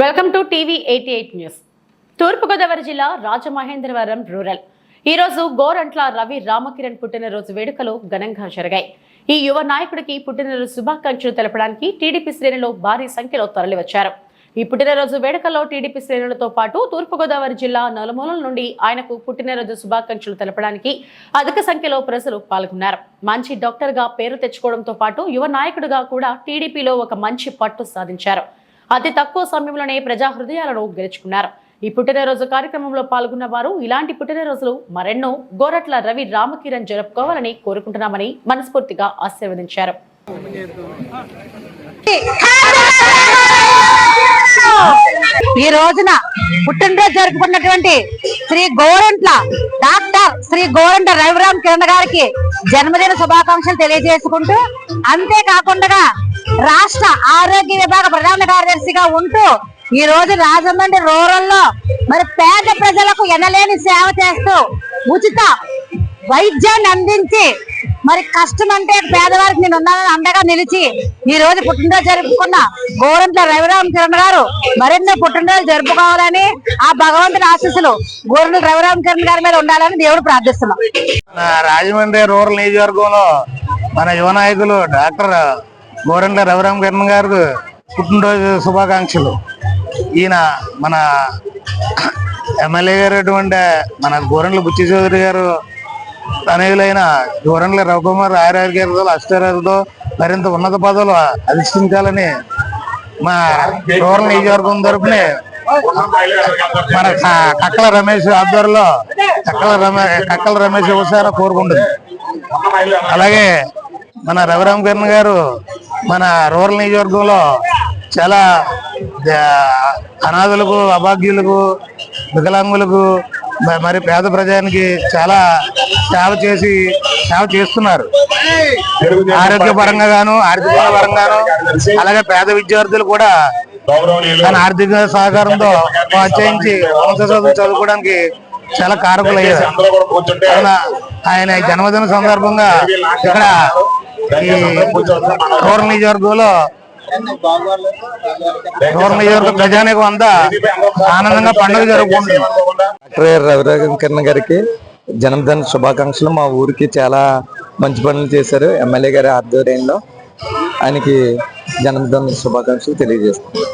Welcome to TV eighty eight news. తూర్పుగోదావరి జిల్లా Rajamahendravaram rural. ఈ రోజు గోరంట్ల రవి రామకిరణ్ పుట్టినరోజు వేడుకలు ఘనంగా జరిగాయి. ఈ యువ నాయకుడికి పుట్టినరోజు శుభాకాంక్షలు తెలపడానికి టీడీపీ శ్రేణులు భారీ సంఖ్యలో తరలివచ్చారు. ఈ పుట్టినరోజు వేడుకల్లో టీడీపీ శ్రేణులతో పాటు తూర్పుగోదావరి జిల్లా నలుమూలల నుండి ఆయనకు పుట్టినరోజు శుభాకాంక్షలు తెలపడానికి అధిక సంఖ్యలో ప్రజలు పాల్గొన్నారు. మంచి డాక్టర్గా పేరు తెచ్చుకోవడంతో పాటు యువ నాయకుడిగా కూడా టీడీపీలో ఒక మంచి పట్టు సాధించారు. అతి తక్కువ సమయంలోనే ప్రజా హృదయాలను గెలుచుకున్నారు. ఈ పుట్టినరోజు కార్యక్రమంలో పాల్గొన్న వారు ఇలాంటి పుట్టినరోజులు మరెన్నో గోరట్ల రవి రామకిరణ్ జరుపుకోవాలని కోరుకుంటున్నామని మనస్ఫూర్తిగా ఆశీర్వదించారు. ఈ రోజున పుట్టినరోజు జరుపుకున్నటువంటి శ్రీ గోరంట్ల డాక్టర్ శ్రీ గోరంట రవిరామ్ కిరణ్ గారికి జన్మదిన శుభాకాంక్షలు తెలియజేసుకుంటూ అంతేకాకుండా రాష్ట్ర ఆరోగ్య విభాగ ప్రధాన కార్యదర్శిగా ఉంటూ ఈ రోజు రాజమండ్రి రూరల్లో మరి పేద ప్రజలకు ఎనలేని సేవ చేస్తూ ఉచిత వైద్యాన్ని అందించి మరి కష్టం అంటే పేదవారికి నేను ఉన్నానని అండగా నిలిచి ఈ రోజు పుట్టినరోజు జరుపుకున్న గోరంట్ల రవిరామ్ కిరణ్ గారు మరెన్నో పుట్టినరోజు జరుపుకోవాలని ఆ భగవంతుని ఆశీస్సులు గోరంట్ల రవిరామ్ కిరణ్ గారి మీద ఉండాలని దేవుడు ప్రార్థిస్తున్నాం. రాజమండ్రి రూరల్ నియోజకవర్గంలో మన యువ నాయకులు డాక్టర్ గోరంట్ల రవిరామ్ కిరణ్ గారు పుట్టినరోజు శుభాకాంక్షలు. ఈయన మన ఎమ్మెల్యే గారు అటువంటి మన గోరంట్ల బుచ్చి చౌదరి గారు తనయులైన గోరంట్ల రవికుమార్ ఆయుర్వేద అష్టారాలతో మరింత ఉన్నత పదవులు అధిష్ఠించాలని మా రూరల్ నియోజకవర్గం తరపున మన కక్కల రమేష్ ఆధ్వర్యంలో కక్కల రమేష్ కక్కల రమేష్ యువసేన కోరుకుంటుంది. అలాగే మన రవిరామ్ కిరణ్ గారు మన రూరల్ నియోజకవర్గంలో చాలా అనాథులకు అభాగ్యులకు వికలాంగులకు మరి పేద ప్రజానికి చాలా సేవ చేసి సేవ చేస్తున్నారు. ఆరోగ్య పరంగా గాను ఆర్థిక పరంగాను అలాగే పేద విద్యార్థులు కూడా తన ఆర్థిక సహకారంతో ప్రోత్సహించి ఉన్నత చదువులు చదువుకోవడానికి చాలా కారకులయ్యారు. ఆయన జన్మదిన సందర్భంగా ఇక్కడ ఈ రూరల్ నియోజకవర్గంలో రూరల్ నియోజకవర్గ ప్రజానికం అంతా ఆనందంగా పండుగ జరుపుకుంటుంది. డాక్టర్ కిరణ్ గారికి జన్మదిన శుభాకాంక్షలు. మా ఊరికి చాలా మంచి పనులు చేశారు. ఎమ్మెల్యే గారి ఆధ్వర్యంలో ఆయనకి జన్మదిన శుభాకాంక్షలు తెలియజేస్తున్నాను